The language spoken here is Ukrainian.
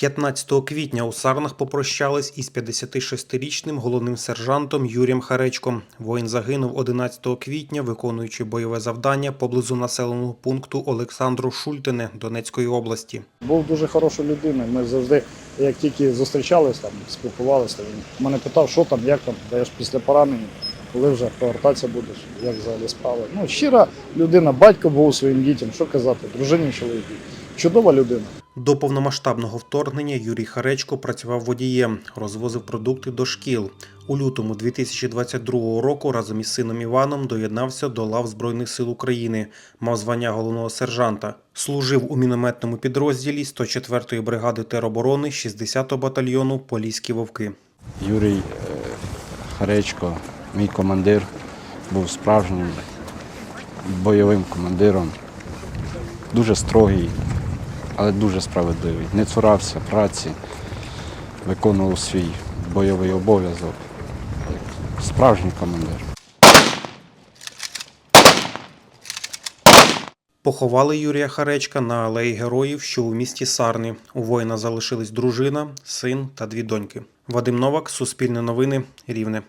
15 квітня у Сарнах попрощались із 56-річним головним сержантом Юрієм Харечком. Воїн загинув 11 квітня, виконуючи бойове завдання поблизу населеного пункту Олександру Шультине Донецької області. Був дуже хорошою людиною. Ми завжди, як тільки зустрічались, там, спілкувалися, він мене питав, що там, як там, та я ж після поранення, коли вже повертатися будеш, як взагалі справи. Ну, щира людина, батько був своїм дітям, що казати, дружині чоловіку. Чудова людина. До повномасштабного вторгнення Юрій Харечко працював водієм, розвозив продукти до шкіл. У лютому 2022 року разом із сином Іваном доєднався до лав Збройних сил України, мав звання головного сержанта. Служив у мінометному підрозділі 104-ї бригади тероборони 60-го батальйону Поліські вовки. Юрій е, Харечко, мій командир, був справжнім бойовим командиром, дуже строгий, але дуже справедливий. Не цурався праці, виконував свій бойовий обов'язок. Справжній командир. Поховали Юрія Харечка на алеї героїв, що у місті Сарни. У воїна залишились дружина, син та дві доньки. Вадим Новак, Суспільне новини, Рівне.